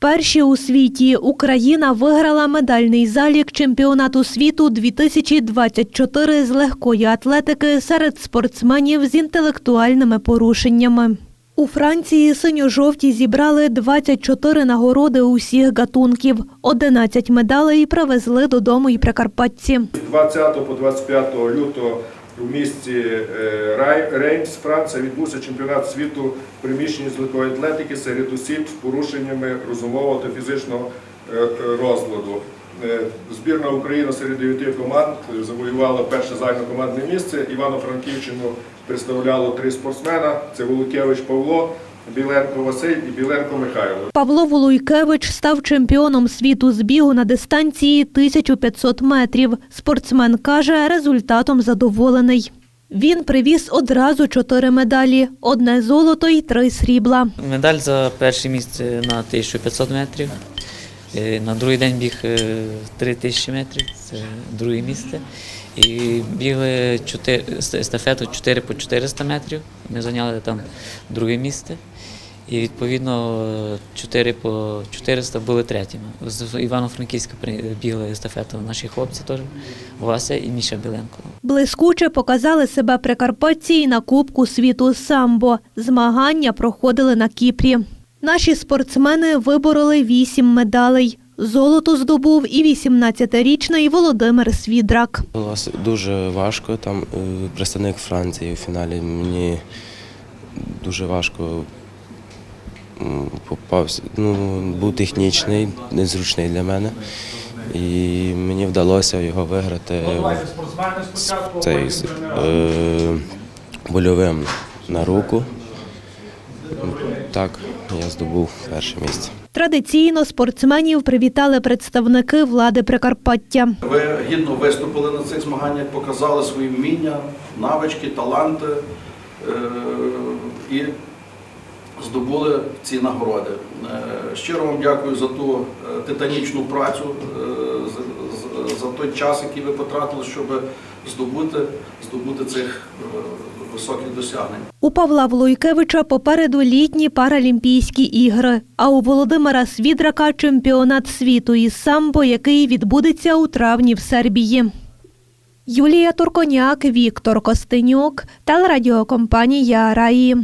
Перші у світі Україна виграла медальний залік чемпіонату світу 2024 з легкої атлетики серед спортсменів з інтелектуальними порушеннями. У Франції синьо-жовті зібрали 24 нагороди усіх гатунків. 11 медалей привезли додому і прикарпатці. З 20 по 25 лютого у місті е, Реймс, Франція, відбувся чемпіонат світу в приміщенні з легкої атлетики серед осіб з порушеннями розумового та фізичного е, е, розладу. Збірна України серед дев'яти команд завоювала перше загальнокомандне місце. Івано-Франківщину представляло три спортсмена: це Волокевич Павло, Біленко Василь і Біленко Михайло. Павло Волуйкевич став чемпіоном світу з бігу на дистанції 1500 метрів. Спортсмен каже, результатом задоволений. Він привіз одразу чотири медалі: одне золото і три срібла. Медаль за перше місце на 1500 метрів. Е, На другий день біг е, 3000 метрів, це друге місце. І бігли чотири- естафету 4 по 400 метрів. Ми зайняли там друге місце. І відповідно 4 по 400 були третіми. З Івано-Франківська бігли естафету наші хлопці теж, Вася і Міша Біленко. Блискуче показали себе прикарпатці на Кубку світу самбо. Змагання проходили на Кіпрі. Наші спортсмени вибороли вісім медалей. Золото здобув і 18-річний Володимир Свідрак. Було дуже важко. Там е, представник Франції у фіналі мені дуже важко попався. Ну, був технічний, незручний для мене. І мені вдалося його виграти цей е, больовим на руку. Так, я здобув перше місце. Традиційно спортсменів привітали представники влади Прикарпаття. Ви гідно виступили на цих змаганнях, показали свої вміння, навички, таланти е, і здобули ці нагороди. Е, Щиро вам дякую за ту е, титанічну працю, за- той час, який ви потратили, щоб здобути, здобути цих е, високих досягнень. У Павла Волойкевича попереду літні паралімпійські ігри, а у Володимира Свідрака чемпіонат світу із самбо, який відбудеться у травні в Сербії. Юлія Турконяк, Віктор Костенюк, телерадіокомпанія Раї.